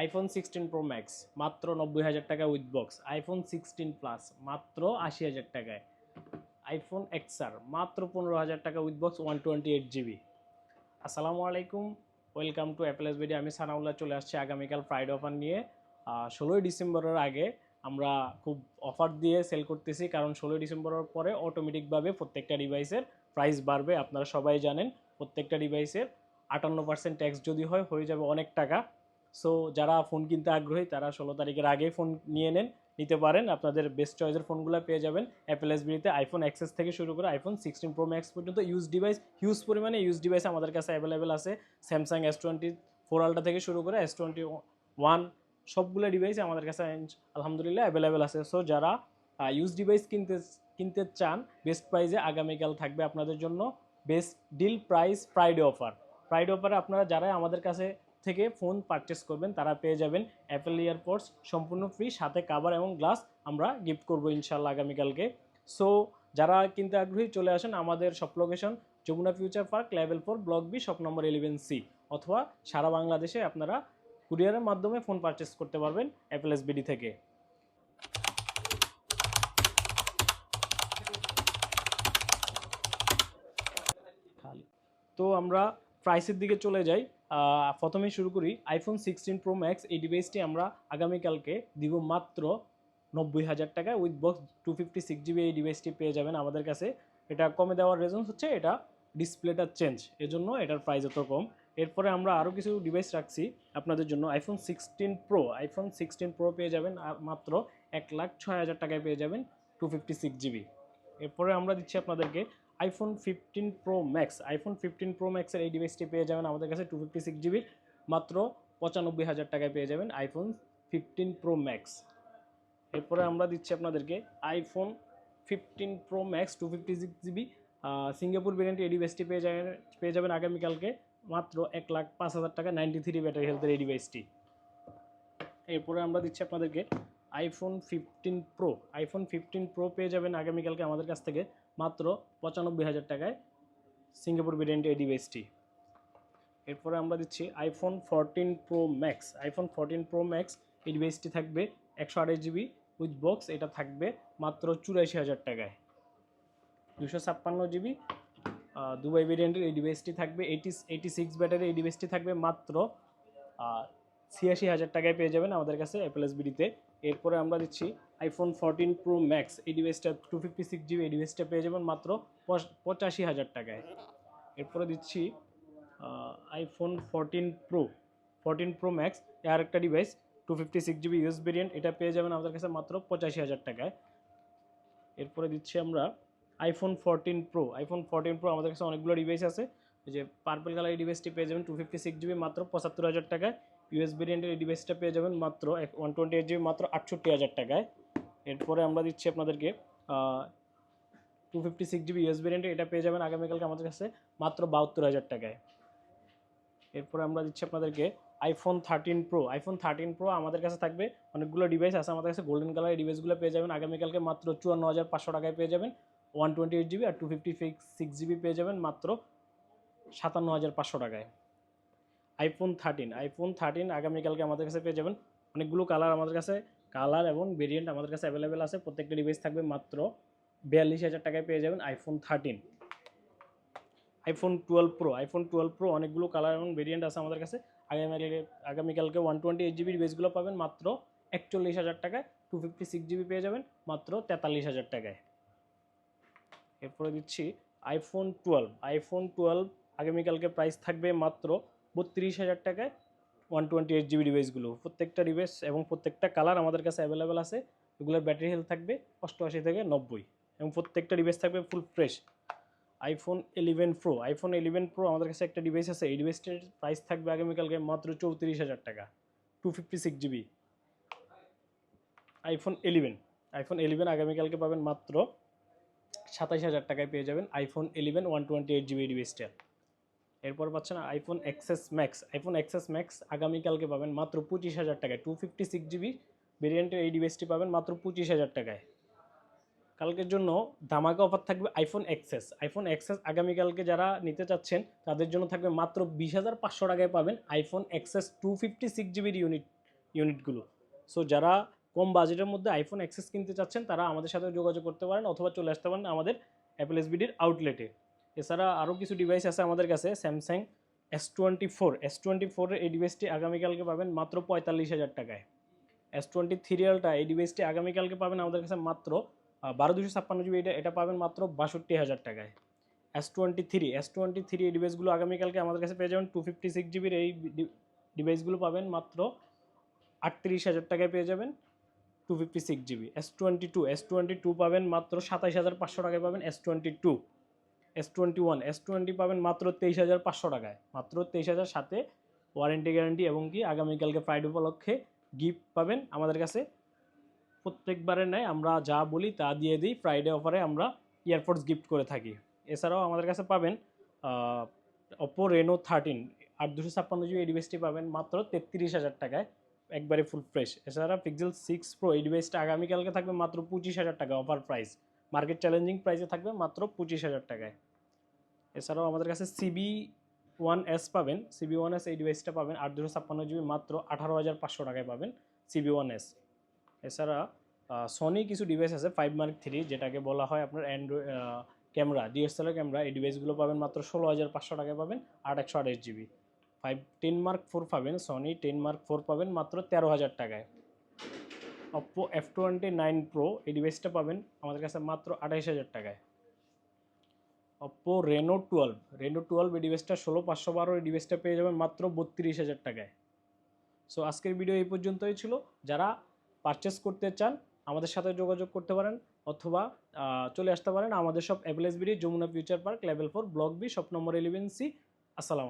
IPhone sixteen pro max মাত্র নব্বই হাজার টাকা with box iPhone sixteen plus মাত্র আশি হাজার টাকায়। আইফোন এক্সআর মাত্র পনেরো হাজার টাকা with box one twenty eight GB আসসালামু আলাইকুম ওয়েলকাম টু অ্যাপেলেস ভিডিও আমি সানাউল্লাহ চলে আসছি আগামীকাল ফ্রাইডে অফার নিয়ে। ষোলোই ডিসেম্বরের আগে আমরা খুব অফার দিয়ে সেল করতেছি, কারণ ষোলোই ডিসেম্বরের পরে অটোমেটিকভাবে প্রত্যেকটা ডিভাইসের প্রাইস বাড়বে, আপনারা সবাই জানেন। প্রত্যেকটা ডিভাইসের আটান্ন পার্সেন্ট ট্যাক্স যদি হয়, হয়ে যাবে অনেক টাকা। সো যারা ফোন কিনতে আগ্রহী, তারা ষোলো তারিখের আগেই ফোন নিয়ে নেন। নিতে পারেন, আপনাদের বেস্ট চয়েসের ফোনগুলো পেয়ে যাবেন। অ্যাপেল এসবিতে আইফোন অ্যাক্সেস থেকে শুরু করে আইফোন সিক্সটিন প্রো ম্যাক্স পর্যন্ত ইউজ ডিভাইস হিউজ পরিমাণে ইউজ ডিভাইস আমাদের কাছে অ্যাভেলেবেল আছে। Samsung S twenty four ultra থেকে শুরু করে এস টোয়েন্টি ওয়ান সবগুলো ডিভাইস আমাদের কাছে আলহামদুলিল্লাহ অ্যাভেলেবেল আছে। সো যারা ইউজ ডিভাইস কিনতে কিনতে চান বেস্ট প্রাইসে আগামীকাল থাকবে আপনাদের জন্য best deal price Friday offer Friday অফারে আপনারা, যারাই আমাদের কাছে থেকে ফোন পারচেস করবেন, তারা পেয়ে যাবেন অ্যাপেল ইয়ারপোর্টস সম্পূর্ণ ফ্রি সাথে কাভার এবং গ্লাস আমরা গিফট করব ইনশাল্লাহ আগামীকালকে। সো যারা কিনতে আগ্রহী চলে আসেন আমাদের সব location Jamuna Future Park level four block B shop number eleven C অথবা সারা বাংলাদেশে আপনারা কুরিয়ারের মাধ্যমে ফোন পারচেস করতে পারবেন অ্যাপেল এসবিডি থেকে। তো আমরা প্রাইসের দিকে চলে যাই। প্রথমেই শুরু করি আইফোন সিক্সটিন প্রো ম্যাক্স এই ডিভাইসটি আমরা আগামীকালকে দিব মাত্র নব্বই হাজার টাকায় with box two fifty six GB এই ডিভাইসটি পেয়ে যাবেন আমাদের কাছে। এটা কমে দেওয়ার রিজন হচ্ছে এটা ডিসপ্লেটা চেঞ্জ এজন্য এটার প্রাইস এত কম। এরপরে আমরা আরও কিছু ডিভাইস রাখছি আপনাদের জন্য iPhone sixteen Pro iPhone sixteen Pro পেয়ে যাবেন মাত্র এক লাখ ছয় হাজার টাকায় পেয়ে যাবেন টু ফিফটি সিক্স জিবি এরপরে আমরা দিচ্ছি আপনাদেরকে iPhone fifteen Pro Max iPhone fifteen Pro ম্যাক্সের এই ডিভাইসটি পেয়ে যাবেন আমাদের কাছে টু ফিফটি সিক্স জিবির মাত্র পঁচানব্বই হাজার টাকায় পেয়ে যাবেন আইফোন ফিফটিন প্রো ম্যাক্স এরপরে আমরা দিচ্ছি আপনাদেরকে iPhone fifteen Pro Max two fifty six GB Singapore variant এই ডিভাইসটি পেয়ে যাবেন পেয়ে যাবেন আগামীকালকে, মাত্র এক লাখ পাঁচ হাজার টাকা নাইনটি থ্রি ব্যাটারি হেলথের এই ডিভাইসটি এরপরে আমরা দিচ্ছি আপনাদেরকে iPhone fifteen Pro iPhone fifteen Pro পেয়ে যাবেন আগামীকালকে আমাদের কাছ থেকে মাত্র পঁচানব্বই হাজার টাকায় সিঙ্গাপুর ভেরিয়েন্ট এই ডিভাইসটি এরপরে আমরা দিচ্ছি iPhone fourteen Pro Max iPhone fourteen Pro Max এই ডিভাইসটি থাকবে একশো আঠাশ জিবি উইথ বক্স এটা থাকবে মাত্র চুরাশি হাজার টাকায়। দুশো ছাপ্পান্ন জিবি দুবাই ভেরিয়েন্টের এই ডিভাইসটি থাকবে। এইটি এইটি সিক্স ব্যাটারি এই ডিভাইসটি থাকবে মাত্র ছিয়াশি হাজার টাকায় পেয়ে যাবেন আমাদের কাছে অ্যাপেল এসবিডিতে এরপরে আমরা দিচ্ছি আইফোন ফোরটিন প্রো ম্যাক্স এই ডিভাইসটা টু ফিফটি সিক্স জিবি এই ডিভাইসটা পেয়ে যাবেন মাত্র পঁচ- পঁচাশি হাজার টাকায়। এরপরে দিচ্ছি iPhone fourteen Pro fourteen Pro Max আর একটা device two fifty six GB US variant এটা পেয়ে যাবেন আমাদের কাছে মাত্র পঁচাশি হাজার টাকায়। এরপরে দিচ্ছি আমরা iPhone fourteen Pro iPhone fourteen Pro আমাদের কাছে অনেকগুলো ডিভাইস আছে। যে পার্পল কালার এই ডিভাইসটি পেয়ে যাবেন টু ফিফটি সিক্স জিবি মাত্র পঁচাত্তর হাজার টাকায়। ইউএস ভেরিয়েন্টের এই ডিভাইসটা পেয়ে যাবেন মাত্র ওয়ান টোয়েন্টি এইট জিবি মাত্র আটষট্টি হাজার টাকায়। এরপরে আমরা দিচ্ছি আপনাদেরকে two fifty six GB US ভেরিয়েন্টের এটা পেয়ে যাবেন আগামীকালকে আমাদের কাছে মাত্র বাহাত্তর হাজার টাকায়। এরপরে আমরা দিচ্ছি আপনাদেরকে iPhone thirteen Pro iPhone thirteen Pro আমাদের কাছে থাকবে অনেকগুলো ডিভাইস আছে, আমাদের কাছে গোল্ডেন কালার এই ডিভাইসগুলো পেয়ে যাবেন আগামীকালকে মাত্র চুয়ান্ন হাজার পাঁচশো টাকায় পেয়ে যাবেন। ওয়ান টোয়েন্টি এইট জিবি আর টু ফিফটি সিক্স জিবি পেয়ে যাবেন মাত্র সাতান্ন হাজার পাঁচশো টাকায়। আইফোন থার্টিন আইফোন থার্টিন আগামীকালকে আমাদের কাছে পেয়ে যাবেন। অনেকগুলো কালার আমাদের কাছে কালার এবং ভেরিয়েন্ট আমাদের কাছে অ্যাভেলেবেল আছে। প্রত্যেকটা ডিভাইস থাকবে মাত্র বিয়াল্লিশ হাজার টাকায় পেয়ে যাবেন iPhone thirteen iPhone twelve Pro iPhone twelve Pro অনেকগুলো কালার এবং ভেরিয়েন্ট আছে আমাদের কাছে। আগামীকালকে আগামীকালকে ওয়ান টোয়েন্টি এইট জিবির বেসগুলো পাবেন মাত্র একচল্লিশ হাজার টাকায়। টু ফিফটি সিক্স জিবি পেয়ে যাবেন মাত্র তেতাল্লিশ হাজার টাকায়। এরপরে দিচ্ছি আইফোন টুয়েলভ আইফোন টুয়েলভ আগামীকালকে প্রাইস থাকবে মাত্র বত্রিশ হাজার টাকায় ওয়ান টোয়েন্টি এইট জিবি ডিভাইসগুলো প্রত্যেকটা ডিভাইস এবং প্রত্যেকটা কালার আমাদের কাছে অ্যাভেলেবেল আছে। এগুলোর ব্যাটারি হেলথ থাকবে অষ্টআশি থেকে নব্বই। এবং প্রত্যেকটা ডিভাইস থাকবে full fresh iPhone eleven Pro iPhone eleven Pro আমাদের কাছে একটা ডিভাইস আছে। এই ডিভাইসটার প্রাইস থাকবে আগামীকালকে মাত্র চৌত্রিশ হাজার টাকা। Two fifty six GB iPhone eleven iPhone eleven আগামীকালকে পাবেন মাত্র সাতাইশ হাজার টাকায় পেয়ে যাবেন। IPhone eleven one twenty eight GB ডিভাইসটা এরপর পাচ্ছেন iPhone XS Max iPhone XS Max আগামীকালকে পাবেন মাত্র পঁচিশ হাজার টাকায়। টু ফিফটি সিক্স জিবি ভেরিয়েন্টের এই ডিভাইসটি পাবেন মাত্র পঁচিশ হাজার টাকায়। কালকের জন্য ধামাকা অফার থাকবে আইফোন এক্সেস আইফোন এক্সেস আগামীকালকে যারা নিতে চাচ্ছেন, তাদের জন্য থাকবে মাত্র বিশ হাজার পাঁচশো টাকায় পাবেন iPhone XS two fifty six জিবির ইউনিট ইউনিটগুলো সো যারা কম বাজেটের মধ্যে আইফোন অ্যাক্সেস কিনতে চাচ্ছেন, তারা আমাদের সাথে যোগাযোগ করতে পারেন অথবা চলে আসতে পারেন আমাদের অ্যাপেল এসবিডির আউটলেটে এছাড়া আরও কিছু ডিভাইস আছে আমাদের কাছে Samsung S twenty four S twenty ফোরের এই ডিভাইসটি আগামীকালকে পাবেন মাত্র পঁয়তাল্লিশ হাজার টাকায়। এস টোয়েন্টি থ্রি এলটা এই ডিভাইসটি আগামীকালকে পাবেন আমাদের কাছে মাত্র বারো দুশো ছাপ্পান্ন জিবি এটা এটা পাবেন মাত্র বাষট্টি হাজার টাকায়। S twenty three S twenty three এই ডিভাইসগুলো আগামীকালকে আমাদের কাছে পেয়ে যাবেন টু ফিফটি সিক্স জিবির এই ডিভাইসগুলো পাবেন মাত্র আটত্রিশ হাজার টাকায় পেয়ে যাবেন two fifty six GB S twenty two S twenty two পাবেন মাত্র সাতাইশ হাজার পাঁচশো টাকায় পাবেন S twenty two S twenty one S twenty পাবেন মাত্র তেইশ হাজার পাঁচশো টাকায়। মাত্র তেইশ হাজার সাথে ওয়ারেন্টি গ্যারান্টি এবং কি আগামীকালকে ফ্রাইডে উপলক্ষে গিফট পাবেন আমাদের কাছে। প্রত্যেকবারের ন্যায় আমরা যা বলি তা দিয়ে দিই। ফ্রাইডে অফারে আমরা ইয়ারপোর্টস গিফট করে থাকি। এছাড়াও আমাদের কাছে পাবেন অপো রেনো থার্টিন আট দুশো ছাপ্পান্ন জিবি এই ডিভাইসটি পাবেন মাত্র তেত্রিশ হাজার টাকায়। একবারে ফুল ফ্রেশ এছাড়া পিক্সেল সিক্স প্রো এই ডিভাইসটা আগামীকালকে থাকবে মাত্র পঁচিশ হাজার টাকা অফার প্রাইস মার্কেট চ্যালেঞ্জিং প্রাইসে থাকবে মাত্র পঁচিশ হাজার টাকায়। এছাড়াও আমাদের কাছে সিবি ওয়ান এস পাবেন। সিবি ওয়ান এস এই ডিভাইসটা পাবেন আট দুশো ছাপ্পান্ন জিবি মাত্র আঠারো হাজার পাঁচশো টাকায় পাবেন সিবি ওয়ান এস এছাড়া সনি কিছু ডিভাইস আছে ফাইভ মার্ক থ্রি যেটাকে বলা হয় আপনার অ্যান্ড্রয়েড ক্যামেরা ডিএসএলআর ক্যামেরা। এই ডিভাইসগুলো পাবেন মাত্র ষোলো হাজার পাঁচশো টাকায় পাবেন আট একশো আঠাশ GB. Five ten Mark four পাবেন সনি টেন মার্ক ফোর পাবেন মাত্র তেরো হাজার টাকায়। Oppo F twenty nine Pro এই ডিভাইসটা পাবেন আমাদের কাছে মাত্র আঠাইশ হাজার টাকায়। Oppo Reno twelve Reno twelve এই ডিভাইসটা ষোলো পাঁচশো বারো এই ডিভাইসটা পেয়ে যাবেন মাত্র বত্রিশ হাজার টাকায়। সো আজকের ভিডিও এই পর্যন্তই ছিল। যারা পারচেস করতে চান, আমাদের সাথে যোগাযোগ করতে পারেন অথবা চলে আসতে পারেন আমাদের সব অ্যাভেলেস BD Jamuna Future Park level four block B shop number eleven C আসসালাম